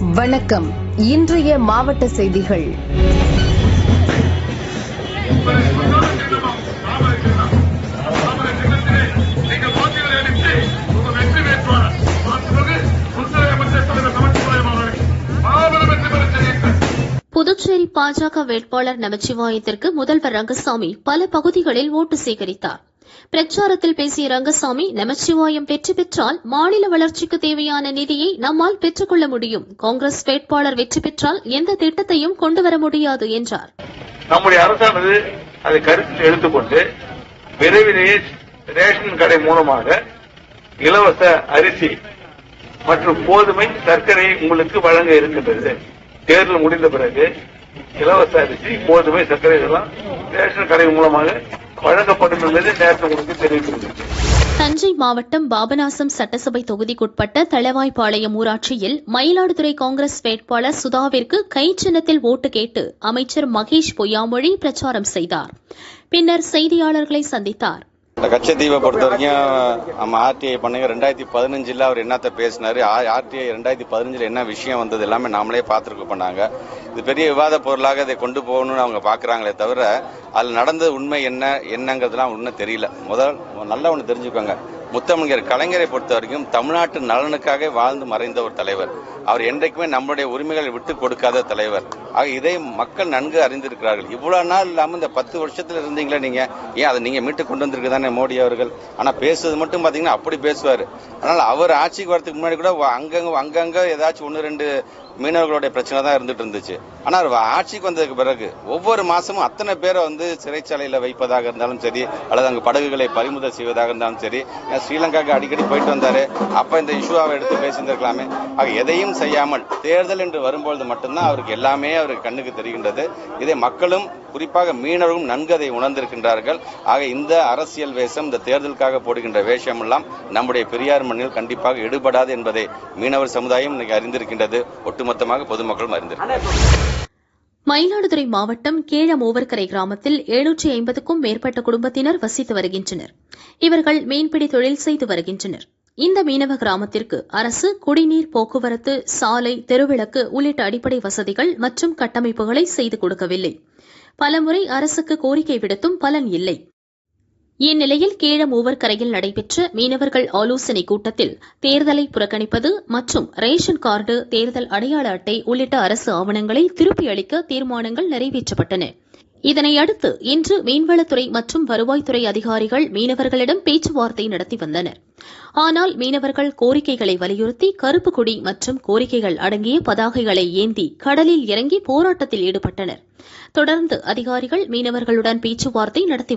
வணக்கம். இன்றைய மாவட்ட செய்திகள். புதுச்சேரி பாஜக வேட்பாளர் நமச்சிவாயத்திற்கு முதல்வர் ரங்கசாமி பல பகுதிகளில் ஓட்டு சேகரித்தார். பிரச்சாரத்தில் பேசிய ரங்கசாமி நமச்சிவாயம் வெற்றி பெற்றால் மாநில வளர்ச்சிக்கு தேவையான நிதியை நம்மால் பெற்றுக்கொள்ள முடியும். காங்கிரஸ் வேட்பாளர் வெற்றி பெற்றால் எந்த திட்டத்தையும் கொண்டுவர முடியாது என்றார். நம்முடைய அரசானது அதை கருத்தில் எடுத்துக்கொண்டு விரைவிலேயே ரேஷன் கடை மூலமாக இலவச அரிசி மற்றும் கோதுமை சர்க்கரை உங்களுக்கு வழங்க இருக்கின்றது. தேர்தல் முடிந்த பிறகு இலவச அரிசி கோதுமை சர்க்கரை இதெல்லாம் ரேஷன் கடை மூலமாக வழங்கப்படும் என்பது நேற்று உங்களுக்கு தெரிவித்திருக்கிறேன். தஞ்சை மாவட்டம் பாபநாசம் சட்டசபை தொகுதிக்குட்பட்ட தளவாய்பாளையம் ஊராட்சியில் மயிலாடுதுறை காங்கிரஸ் வேட்பாளர் சுதாவிற்கு கை சின்னத்தில் ஓட்டு கேட்டு அமைச்சர் மகேஷ் பொய்யாமொழி பிரச்சாரம் செய்தார். பின்னர் செய்தியாளர்களை சந்தித்தார். கச்சத்தீவை பொறுத்த வரைக்கும் நம்ம ஆர்டிஐ பண்ணுங்க. ரெண்டாயிரத்தி பதினஞ்சுல அவர் என்னத்த பேசினாரு? ஆர்டிஐ ரெண்டாயிரத்தி பதினஞ்சுல என்ன விஷயம் வந்தது? எல்லாமே நாமளே பார்த்துருக்க பண்ணாங்க இது பெரிய விவாத பொருளாக இதை கொண்டு போகணும்னு அவங்க பாக்குறாங்களே தவிர அதில் நடந்த உண்மை என்ன என்னங்கிறதுலாம் ஒன்றும் தெரியல. முதல் நல்லா ஒன்று தெரிஞ்சுக்கோங்க. முத்தமிழர் கலைஞரை பொறுத்த வரைக்கும் தமிழ்நாட்டு நலனுக்காக வாழ்ந்து மறைந்த ஒரு தலைவர். அவர் என்றைக்குமே நம்முடைய உரிமைகளை விட்டு கொடுக்காத தலைவர். ஆக இதை மக்கள் நன்கு அறிந்திருக்கிறார்கள். இவ்வளவு நாள் இல்லாமல் இந்த பத்து வருஷத்துல இருந்தீங்களே நீங்க. ஏன் அதை நீங்க மீட்டு கொண்டு வந்திருக்கு தானே மோடி அவர்கள்? ஆனா பேசுவது மட்டும் பாத்தீங்கன்னா அப்படி பேசுவார். ஆனால் அவர் ஆட்சிக்கு வரதுக்கு முன்னாடி கூட அங்கங்கே அங்கங்கே ஏதாச்சும் ஒன்று ரெண்டு மீனவர்களுடைய பிரச்சனை தான் இருந்துட்டு இருந்துச்சு. ஆனால் ஆட்சிக்கு வந்ததுக்கு பிறகு ஒவ்வொரு மாசமும் அத்தனை பேரை வந்து சிறைச்சாலையில் வைப்பதாக இருந்தாலும் சரி அல்லது அங்கே படகுகளை பறிமுதல் செய்வதாக இருந்தாலும் சரி ஸ்ரீலங்காவுக்கு அடிக்கடி போயிட்டு வந்தாரு. அப்ப இந்த இஷ்யூவை எடுத்து பேசியிருந்திருக்கலாமே. ஆக எதையும் செய்யாமல் தேர்தல் என்று வரும்பொழுது மட்டும்தான் அவருக்கு எல்லாமே அவருக்கு கண்ணுக்கு தெரிகின்றது. இதை மக்களும் குறிப்பாக மீனவர்களும் நன்கு அதை உணர்ந்திருக்கின்றார்கள். ஆக இந்த அரசியல் வேஷம் இந்த தேர்தலுக்காக போடுகின்ற வேஷம் எல்லாம் நம்முடைய பெரியார் மண்ணில் கண்டிப்பாக எடுபடாது என்பதை மீனவர் சமுதாயம் இன்னைக்கு அறிந்திருக்கின்றது. ஒட்டுமொத்தமாக பொதுமக்களும் அறிந்திருக்கிறார்கள் மயிலாடுதுறை மாவட்டம் கீழமூவர்கரை கிராமத்தில் எழுநூற்றி ஐம்பதுக்கும் மேற்பட்ட குடும்பத்தினர் வசித்து வருகின்றனர். இவர்கள் மீன்பிடி தொழில் செய்து வருகின்றனர். இந்த மீனவ கிராமத்திற்கு அரசு குடிநீர் போக்குவரத்து சாலை தெருவிளக்கு உள்ளிட்ட அடிப்படை வசதிகள் மற்றும் கட்டமைப்புகளை செய்து கொடுக்கவில்லை. பலமுறை அரசுக்கு கோரிக்கை விடுத்தும் பலன் இல்லை. இந்நிலையில் கீழமூவர்கரையில் நடைபெற்ற மீனவர்கள் ஆலோசனைக் கூட்டத்தில் தேர்தலை புறக்கணிப்பது மற்றும் ரேஷன் கார்டு தேர்தல் அடையாள அட்டை உள்ளிட்ட அரசு ஆவணங்களை திருப்பி அளிக்க தீர்மானங்கள் நிறைவேற்றப்பட்டன. இதனையடுத்து இன்று மீன்வளத்துறை மற்றும் வருவாய்த்துறை அதிகாரிகள் மீனவர்களிடம் பேச்சுவார்த்தை நடத்தி வந்தனர். ஆனால் மீனவர்கள் கோரிக்கைகளை வலியுறுத்தி கருப்பு கொடி மற்றும் கோரிக்கைகள் அடங்கிய பதாகைகளை ஏந்தி கடலில் இறங்கி போராட்டத்தில் ஈடுபட்டனர். தொடர்ந்து அதிகாரிகள் மீனவர்களுடன் பேச்சுவார்த்தை நடத்தி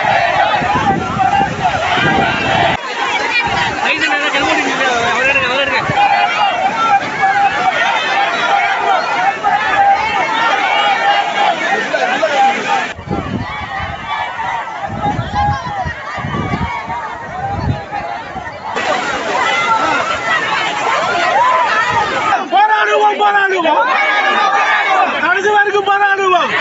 வருகின்றனர் போராடுவோம் போராடுவோம் கடைசி வரைக்கும் போராடுவோம்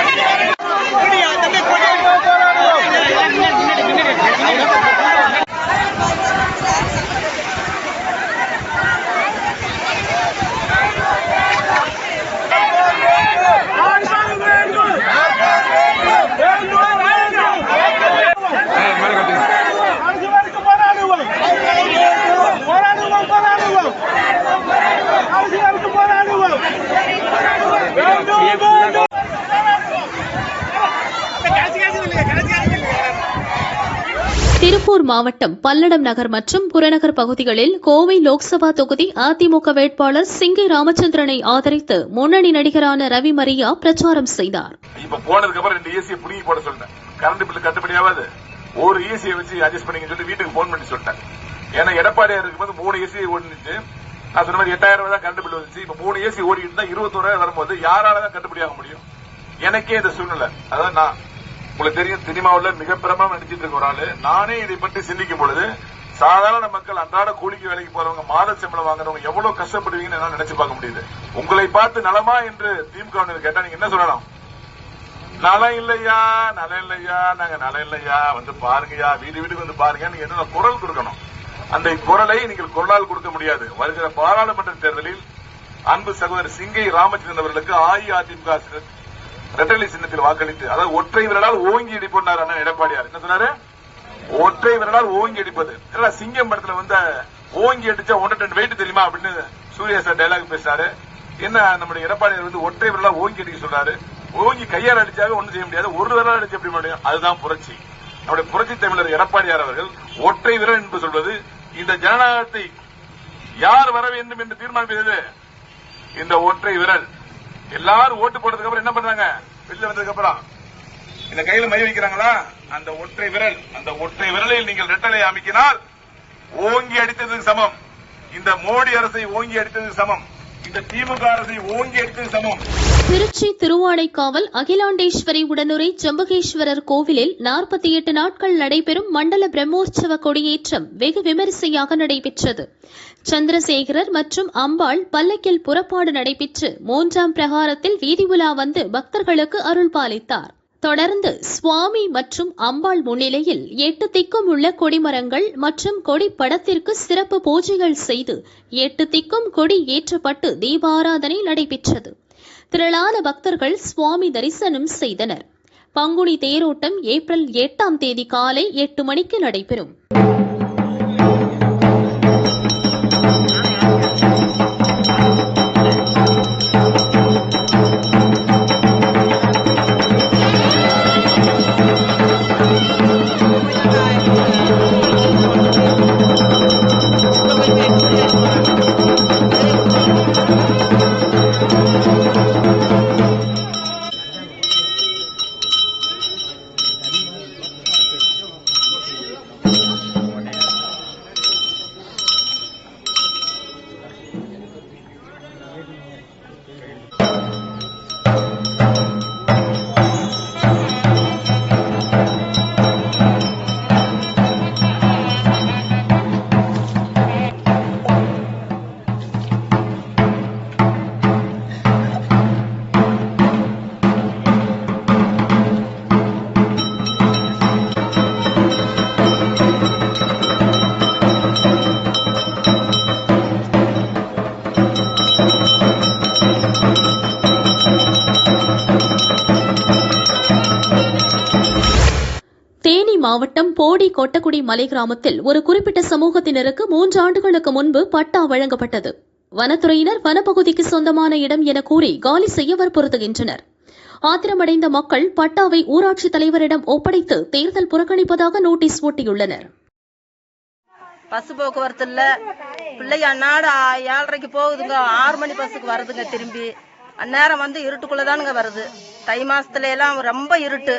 அரசாங்கம் வேண்டும். வேண்டும், வேண்டும். கடைசி வரைக்கும் போராடுவோம் போராடுவோம் போராடுவோம் கடைசி வரைக்கும் போராடுவோம் வேண்டும் வேண்டும் திருப்பூர் மாவட்டம் பல்லடம் நகர் மற்றும் புறநகர் பகுதிகளில் கோவை லோக்சபா தொகுதி அதிமுக வேட்பாளர் சிங்கை ராமச்சந்திரனை ஆதரித்து முன்னணி நடிகரான ரவி மரியா பிரச்சாரம் செய்தார். கரண்ட் பில் கட்டுப்படியாவது ஒரு ஏசியை வச்சு அட்ஜஸ்ட் பண்ணிங்கன்னு சொல்லி வீட்டுக்கு போன் பண்ணி சொல்லிட்டேன். ஏன்னா எடப்பாடியா இருக்கும்போது மூணு ஏசி ஓடிச்சு நான் சொன்ன மாதிரி எட்டாயிரம் ரூபாய் தான் கரண்ட் பில் வந்துச்சு. இப்ப மூணு ஏசி ஓடிட்டு தான் இருபத்தோராயிரம் வரும்போது யாரால தான் கட்டுப்படியாக முடியும்? எனக்கே இந்த சூழ்நிலை. அதாவது நான். உங்களுக்கு தெரியும் சினிமாவில் மிக பிரபலம் நடிச்சிட்டு இருக்க ஒரு ஆளு. நானே இதை பற்றி சிந்திக்கும் பொழுது சாதாரண மக்கள் அன்றாட கூலிக்கு வேலைக்கு போறவங்க மாத சம்பளம் வாங்குறவங்க எவ்வளவு கஷ்டப்படுவீங்கன்னு என்னால நினைச்சு பார்க்க முடியுது. உங்களை பார்த்து நலமா என்று திமுக கேட்டா நீங்க என்ன சொல்லலாம்? நலம் இல்லையா? நலம் இல்லையா? நாங்க நலம் இல்லையா? வந்து பாருங்கய்யா வீடு வீட்டுக்கு வந்து பாருங்க நீங்க என்ன குரல் கொடுக்கணும்? அந்த குரலை நீங்கள் குரலால் கொடுக்க முடியாது. வருகிற பாராளுமன்ற தேர்தலில் அன்பு சகோதரர் சிங்கை ராமச்சந்திரன் அவர்களுக்கு அஇஅதிமுக ரெட்டலை சின்னத்தில் வாக்களித்து அதாவது ஒற்றை விரலால் ஓங்கி அடிப்பார் அண்ணன் எடப்பாடியார். என்ன சொன்னாரு? ஒற்றை விரலால் ஓங்கி அடிப்பது இல்ல சிங்கம் படத்துல வந்து ஓங்கி அடிச்சா ஒன்று ரெண்டு வெயிட் தெரியுமா அப்படின்னு சூர்யா சார் டைலாக் பேசினாரு என்ன நம்முடைய எடப்பாடியார் வந்து ஒற்றை விரலா ஓங்கி அடிக்க சொல்றாரு. ஓங்கி கையால் அடிச்சாவே ஒண்ணும் செய்ய முடியாது. ஒரு விரலால் அடிச்சு எப்படி முடியும்? அதுதான் புரட்சி. நம்முடைய புரட்சி தமிழர் எடப்பாடியார் அவர்கள் ஒற்றை விரல் என்று சொல்வது இந்த ஜனநாயகத்தை யார் வர வேண்டும் என்று தீர்மானிப்பது இந்த ஒற்றை விரல். எல்லாரும் ஓட்டு போட்டதுக்கு அப்புறம் என்ன பண்றாங்க? வெளில வந்ததுக்கு அப்புறம். இந்த கையில மை வைக்கிறாங்களா? அந்த ஒற்றை விரல். அந்த ஒற்றை விரலில் நீங்கள் ரெட்டலை அமைக்கினால் ஓங்கி அடித்ததுக்கு சமம். இந்த மோடி அரசை ஓங்கி அடித்ததுக்கு சமம். இந்த தீவுகாரத்தை ஓங்கி சமம். திருச்சி திருவானைக்காவல் அகிலாண்டேஸ்வரி உடனுரை ஜம்பகேஸ்வரர் கோவிலில் நாற்பத்தி எட்டு நாட்கள் நடைபெறும் மண்டல பிரம்மோற்சவ கொடியேற்றம் வெகு விமரிசையாக நடைபெற்றது. சந்திரசேகரர் மற்றும் அம்பாள் பல்லக்கில் புறப்பாடு நடைபெற்று மூன்றாம் பிரகாரத்தில் வீதி உலா வந்து பக்தர்களுக்கு அருள் பாலித்தார். தொடர்ந்து சுவாமி மற்றும் அம்பாள் முன்னிலையில் எட்டு திக்கும் உள்ள கொடிமரங்கள் மற்றும் கொடி படத்திற்கு சிறப்பு பூஜைகள் செய்து எட்டு திக்கும் கொடி ஏற்றப்பட்டு தீபாராதனை நடைபெற்றது. திரளான பக்தர்கள் சுவாமி தரிசனம் செய்தனர். பங்குனி தேரோட்டம் ஏப்ரல் எட்டாம் தேதி காலை எட்டு மணிக்கு நடைபெறும். போடி கொட்டக்குடி மலை கிராமத்தில் ஒரு குறிப்பிட்ட சமூகத்தினருக்கு மூன்று ஆண்டுகளுக்கு முன்பு பட்டா வழங்கப்பட்டது. வனத்துறையினர் வனப்பகுதிக்கு சொந்தமான இடம் என கூறி காலி செய்ய வற்புறுத்துகின்றனர். ஆத்திரமடைந்த மக்கள் பட்டாவை ஊராட்சித் தலைவரிடம் ஒப்படைத்து தேர்தல் புறக்கணிப்பதாக நோட்டீஸ் ஒட்டியுள்ளனர். பஸ் போக்குவரத்து இல்ல. பிள்ளைங்க அன்னாடு ஏழரைக்கு போகுதுங்க. ஆறு மணி பஸ்ஸுக்கு வருதுங்க திரும்பி. அந்நேரம் வந்து இருட்டுக்குள்ளதானுங்க வருது. தை மாசத்துல எல்லாம் ரொம்ப இருட்டு.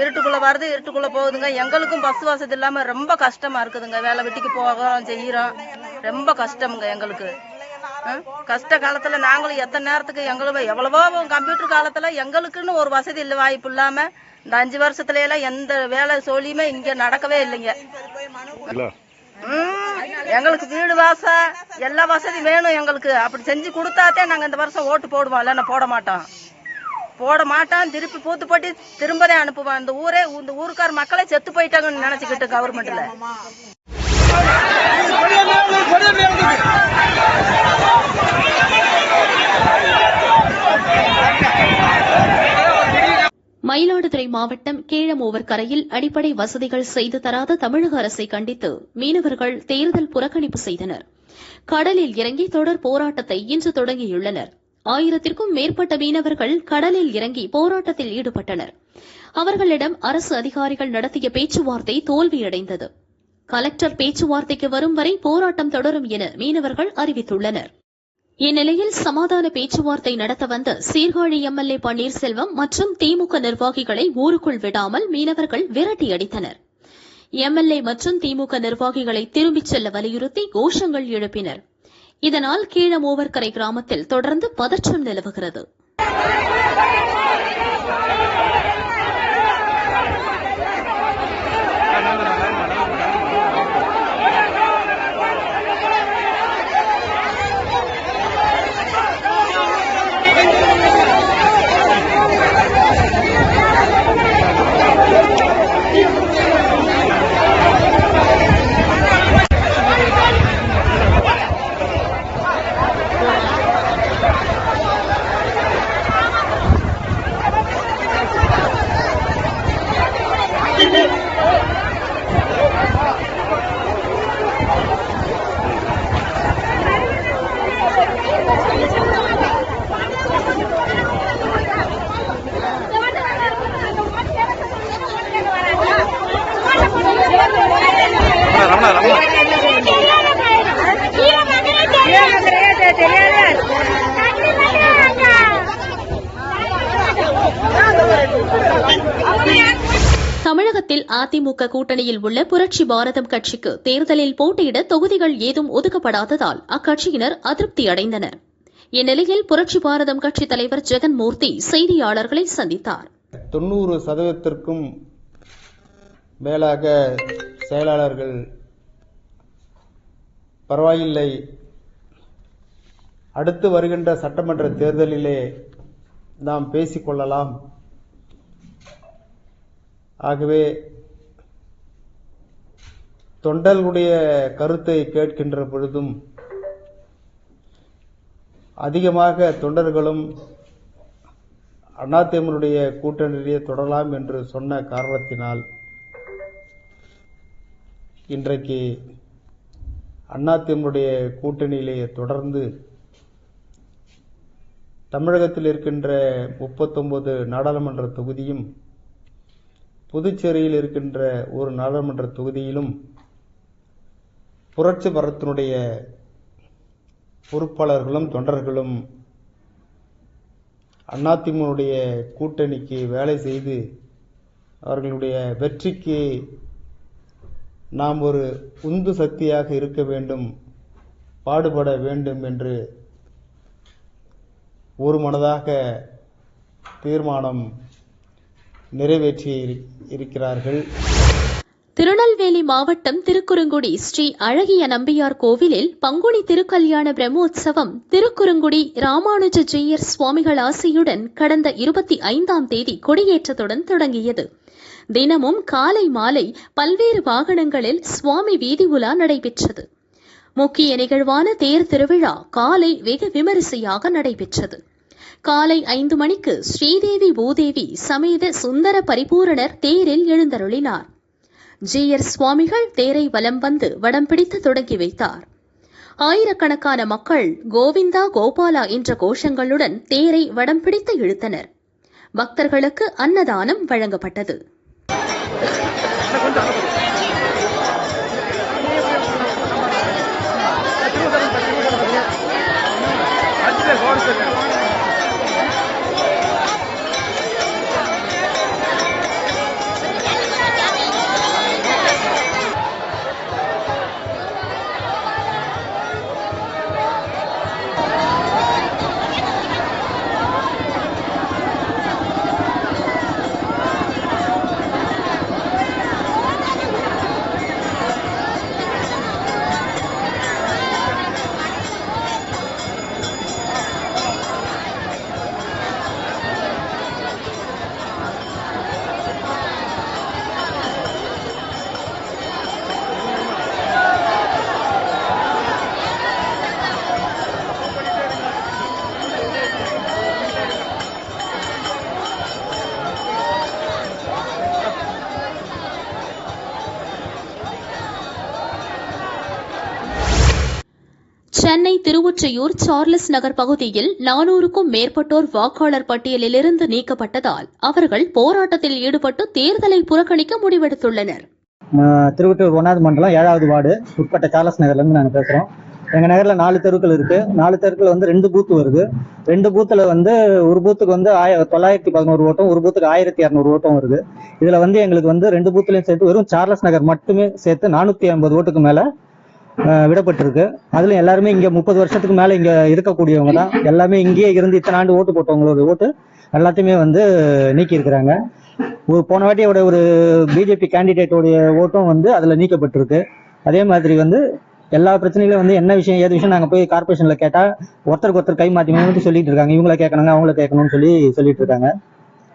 இருட்டுக்குள்ள வருது இருட்டுக்குள்ள போகுதுங்க. எங்களுக்கும் பஸ் வசதி இல்லாம ரொம்ப கஷ்டமா இருக்குதுங்க. வேலை வெட்டிக்கு போகிறோம் செய்யறோம். ரொம்ப கஷ்டமுங்க எங்களுக்கு? கஷ்ட காலத்துல நாங்களும் எத்தனை நேரத்துக்கு எங்களுக்கு எவ்வளவோ கம்ப்யூட்டர் காலத்துல எங்களுக்குன்னு ஒரு வசதி இல்லை வாய்ப்பு இல்லாம இந்த அஞ்சு வருஷத்துல எல்லாம் எந்த வேலை சோழியுமே இங்க நடக்கவே இல்லைங்க. எங்களுக்கு வீடு வாசம் எல்லா வசதியும் வேணும் எங்களுக்கு. அப்படி செஞ்சு கொடுத்தாத்தே நாங்க இந்த வருஷம் ஓட்டு போடுவோம் இல்லைன்னா போட மாட்டோம். போட மாட்டோம் திருப்பி பூத்து போட்டு திரும்பதே அனுப்புவோம் இந்த ஊரே இந்த ஊருக்கார மக்களே செத்து போயிட்டாங்கன்னு நினைச்சுக்கிட்டு கவர்மெண்ட்ல மயிலாடுதுறை மாவட்டம் கீழமூவர் கரையில் அடிப்படை வசதிகள் செய்து தராத தமிழக அரசை கண்டித்து மீனவர்கள் தேர்தல் புறக்கணிப்பு செய்தனர். கடலில் இறங்கி தொடர் போராட்டத்தை இன்று தொடங்கியுள்ளனர். ஆயிரத்திற்கும் மேற்பட்ட மீனவர்கள் கடலில் இறங்கி போராட்டத்தில் ஈடுபட்டனர். அவர்களிடம் அரசு அதிகாரிகள் நடத்திய பேச்சுவார்த்தை தோல்வியடைந்தது. கலெக்டர் பேச்சுவார்த்தைக்கு வரும் வரை போராட்டம் தொடரும் என மீனவர்கள் அறிவித்துள்ளனர். இந்நிலையில் சமாதான பேச்சுவார்த்தை நடத்த வந்த சீர்காழி எம்எல்ஏ பன்னீர்செல்வம் மற்றும் திமுக நிர்வாகிகளை ஊருக்குள் விடாமல் மீனவர்கள் விரட்டி அடித்தனர். எம்எல்ஏ மற்றும் திமுக நிர்வாகிகளை திரும்பிச் செல்ல வலியுறுத்தி கோஷங்கள் எழுப்பினர். இதனால் கீழமூவர்கரை கிராமத்தில் தொடர்ந்து பதற்றம் நிலவுகிறது. அதிமுக கூட்டணியில் உள்ள புரட்சி பாரதம் கட்சிக்கு தேர்தலில் போட்டியிட தொகுதிகள் ஏதும் ஒதுக்கப்படாததால் அக்கட்சியினர் அதிருப்தி அடைந்தனர். இந்நிலையில் புரட்சி பாரதம் கட்சித் தலைவர் ஜெகன்மூர்த்தி செய்தியாளர்களை சந்தித்தார். தொண்ணூறு சதவீதத்திற்கும் மேலாக செயலாளர்கள் பரவாயில்லை. அடுத்து வருகின்ற சட்டமன்ற தேர்தலிலே நாம் பேசிக்கொள்ளலாம் ஆகவே தொண்டர்களுடைய கருத்தை கேட்கின்ற பொழுதும் அதிகமாக தொண்டர்களும் அதிமுகவுடைய கூட்டணியிலே தொடரலாம் என்று சொன்ன காரணத்தினால் இன்றைக்கு அதிமுகவுடைய கூட்டணியிலே தொடர்ந்து தமிழகத்தில் இருக்கின்ற முப்பத்தொன்பது நாடாளுமன்ற தொகுதியும் புதுச்சேரியில் இருக்கின்ற ஒரு நாடாளுமன்ற தொகுதியிலும் புரட்சி பரத்தினுடைய பொறுப்பாளர்களும் தொண்டர்களும் அதிமுகவுடைய கூட்டணிக்கு வேலை செய்து அவர்களுடைய வெற்றிக்கு நாம் ஒரு உந்து சக்தியாக இருக்க வேண்டும் பாடுபட வேண்டும் என்று ஒரு மனதாக தீர்மானம் நிறைவேற்றி இரு- இருக்கிறார்கள். திருநெல்வேலி மாவட்டம் திருக்குறுங்குடி ஸ்ரீ அழகிய நம்பியார் கோவிலில் பங்குனி திருக்கல்யாண பிரம்மோற்சவம் திருக்குறுங்குடி ராமானுஜ ஜெயர் சுவாமிகள் ஆசியுடன் கடந்த இருபத்தி ஐந்தாம் தேதி கொடியேற்றத்துடன் தொடங்கியது. தினமும் காலை மாலை பல்வேறு வாகனங்களில் சுவாமி வீதி உலா நடைபெற்றது. முக்கிய நிகழ்வான தேர் திருவிழா காலை வெகு விமரிசையாக நடைபெற்றது. காலை ஐந்து மணிக்கு ஸ்ரீதேவி பூதேவி சமேத சுந்தர பரிபூரணர் தேரில் எழுந்தருளினார். ஜீயர் சுவாமிகள் தேரை வலம் வந்து வடம் பிடித்து தொடங்கி வைத்தார். ஆயிரக்கணக்கான மக்கள் கோவிந்தா கோபாலா என்ற கோஷங்களுடன் தேரை வடம் பிடித்து இழுத்தனர். பக்தர்களுக்கு அன்னதானம் வழங்கப்பட்டது. சென்னை திருவொற்றியூர் சார்லஸ் நகர் பகுதியில் நானூறுக்கும் மேற்பட்டோர் வாக்காளர் பட்டியலிலிருந்து நீக்கப்பட்டதால் அவர்கள் போராட்டத்தில் ஈடுபட்டு தேர்தலை புறக்கணிக்க முடிவெடுத்துள்ளனர். திருவொற்றியூர் திருவட்டூர் ஒன்றாவது மண்டலம் ஏழாவது வார்டு உட்பட்ட சார்லஸ் நகர்லேருந்து நாங்கள் நாங்க பேசுறோம். எங்க நகர்ல நாலு தெருக்கள் இருக்கு. நாலு தெருக்கள் வந்து ரெண்டு பூத்து வருது. ரெண்டு பூத்துல வந்து ஒரு பூத்துக்கு வந்து ஆய தொள்ளாயிரத்தி பதினோரு ஓட்டம் ஒரு பூத்துக்கு ஆயிரத்தி இரநூறு ஓட்டம் வருது. இதுல வந்து எங்களுக்கு வந்து ரெண்டு பூத்துலையும் சேர்த்து வெறும் சார்லஸ் நகர் மட்டுமே சேர்த்து நானூத்தி ஐம்பது ஓட்டுக்கு மேல விடப்பட்டிருக்கு. அதுல எல்லாருமே இங்க முப்பது வருஷத்துக்கு மேல இங்க இருக்கக்கூடியவங்க தான். எல்லாமே இங்கேயே இருந்து இத்தனை ஆண்டு ஓட்டு போட்டவங்களோட ஓட்டு எல்லாத்தையுமே வந்து நீக்கி இருக்கிறாங்க ஒரு போன வாட்டியோட ஒரு பிஜேபி கேண்டிடேட்டோடைய ஓட்டும் வந்து அதுல நீக்கப்பட்டிருக்கு. அதே மாதிரி வந்து எல்லா பிரச்சனைகளும் வந்து என்ன விஷயம் ஏது விஷயம் நாங்கள் போய் கார்பரேஷன்ல கேட்டா ஒருத்தருக்கு ஒருத்தர் கை மாத்தி மாத்தி சொல்லிட்டு இருக்காங்க. இவங்கள கேட்கணுங்க அவங்கள கேட்கணும்னு சொல்லி சொல்லிட்டு இருக்காங்க.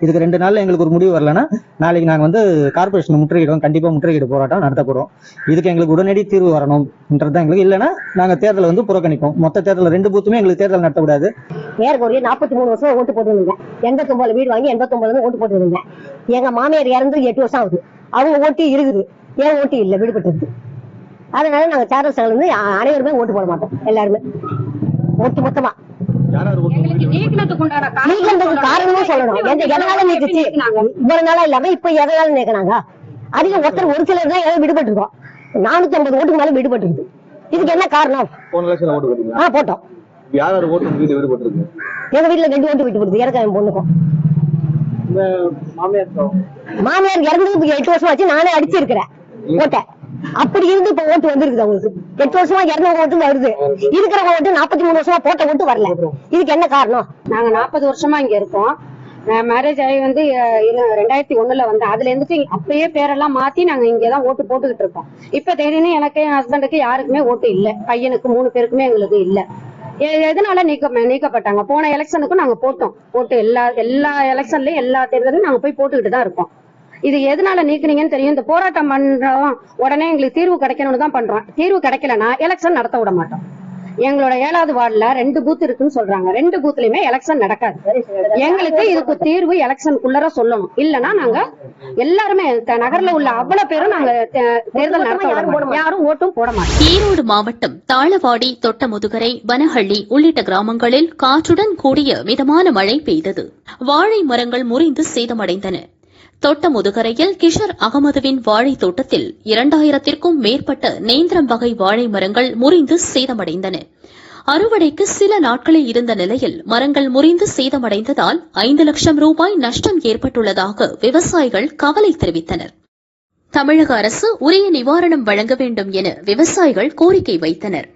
இதுக்கு ரெண்டு நாள்ல எங்களுக்கு ஒரு முடிவு வரலன்னா நாளைக்கு நாங்க வந்து கார்பரேஷன் முற்றுகையிடுவோம் கண்டிப்பா முற்றுகையிட போராட்டம் நடத்த போறோம் இதுக்கு எங்களுக்கு உடனடி தீர்வு வரணும்ன்றது எங்களுக்கு. இல்லைன்னா நாங்க தேர்தலை வந்து புறக்கணிப்போம். மொத்த தேர்தல் ரெண்டு பூத்துமே எங்களுக்கு தேர்தல் நடத்தக்கூடாது. ஏற்கனவே நாற்பத்தி மூணு வருஷம் ஓட்டு போட்டுருந்தேன் எண்பத்தொன்பதுல வீடு வாங்கி எண்பத்தொன்பதுல ஓட்டு போட்டுருந்தீங்க. எங்க மாமியார் இறந்து எட்டு வருஷம் ஆகுது. அவங்க ஓட்டி இருக்குது ஏன் ஓட்டி இல்ல? விடுபட்டு அதனால நாங்க சார்லஸ் இருந்து அனைவருமே ஓட்டு போட மாட்டோம். எல்லாருமே. ஒட்டு மொத்தமா நீக்கினதுக்கு காரணமும் சொல்லணும். எந்த எதனால நீக்குச்சு? இவ்வளவு நாளா இல்லாம இப்ப எதனால நீக்கினாங்க அதிகம் ஒருத்தர் ஒரு சிலர் தான் ஏதோ விடுபட்டு இருக்கோம் நானூத்தி ஐம்பது ஓட்டுக்கு மேல விடுபட்டு இதுக்கு என்ன காரணம்? ஆ போட்டோம். யார் யார் ஓட்டு வீடு விடுபட்டிருக்கு? எங்க வீட்டுல ரெண்டு ஓட்டு விட்டு போடுது எனக்கு என் பொண்ணுக்கும். மாமியார் இறந்து இப்ப எட்டு வருஷம் ஆச்சு நானே அடிச்சிருக்கிறேன். ஓட்டை. அப்படி இருந்து இப்ப ஓட்டு வந்திருக்குது அவங்களுக்கு. எட்டு வருஷமா இருநூறு ஓட்டு வருது. இருக்கிறவங்க ஓட்டு நாற்பத்தி மூணு வருஷமா போட்ட ஓட்டு வரல. இதுக்கு என்ன காரணம்? நாங்க நாற்பது வருஷமா இங்க இருக்கோம். மேரேஜ் ஆகி வந்து ரெண்டாயிரத்தி ஒண்ணுல வந்து அதுல இருந்துட்டு அப்பயே பேரெல்லாம் மாத்தி நாங்க இங்கதான் ஓட்டு போட்டுக்கிட்டு இருக்கோம். இப்ப திடீர்னு எனக்கு என் ஹஸ்பண்டுக்கு யாருக்குமே ஓட்டு இல்ல. பையனுக்கு மூணு பேருக்குமே எங்களுக்கு இல்ல. எதனால நீக்க நீக்கப்பட்டாங்க? போன எலெக்ஷனுக்கும் நாங்க போட்டோம். போட்டு எல்லா எல்லா எலெக்ஷன்லயும் எல்லா தேர்தலும் நாங்க போய் போட்டுக்கிட்டு தான் இருக்கோம். இது எதனால நீக்குனீங்கன்னு தெரியும். இந்த போராட்டம் பண்றோம். உடனே எங்களுக்கு தீர்வு கிடைக்கணும்னு தான் பண்றோம். தீர்வு கிடைக்கலனா எலெக்ஷன் நடத்த விட மாட்டோம். எங்களோட ஏழாவது வார்டுல ரெண்டு பூத் இருக்குன்னு சொல்றாங்க. ரெண்டு பூத்லயுமே எலெக்ஷன் நடக்காது. எங்களுக்கு இதுக்கு தீர்வு எலெக்ஷனுக்குள்ளர சொல்லணும். இல்லனா நாங்க எல்லாருமே நகர்ல உள்ள அவ்வளவு பேரும் நாங்க தே- தேர்தல் நடத்த. யாரும் ஓட்டும் போட மாட்டோம். ஈரோடு மாவட்டம் தாளவாடி தொட்டமுதுகரை வனஹள்ளி உள்ளிட்ட கிராமங்களில் காற்றுடன் கூடிய மிதமான மழை பெய்தது. வாழை மரங்கள் முறிந்து சேதமடைந்தன. தொட்டமுதுகரையில் கிஷர் அகமதுவின் வாழை தோட்டத்தில் இரண்டாயிரத்திற்கும் மேற்பட்ட நேந்திரம் வகை வாழை மரங்கள் முறிந்து சேதமடைந்தன. அறுவடைக்கு சில நாட்களே இருந்த நிலையில் மரங்கள் முறிந்து சேதமடைந்ததால் ஐந்து லட்சம் ரூபாய் நஷ்டம் ஏற்பட்டுள்ளதாக விவசாயிகள் கவலை தெரிவித்தனர். தமிழக அரசு உரிய நிவாரணம் வழங்க வேண்டும் என விவசாயிகள் கோரிக்கை வைத்தனர்.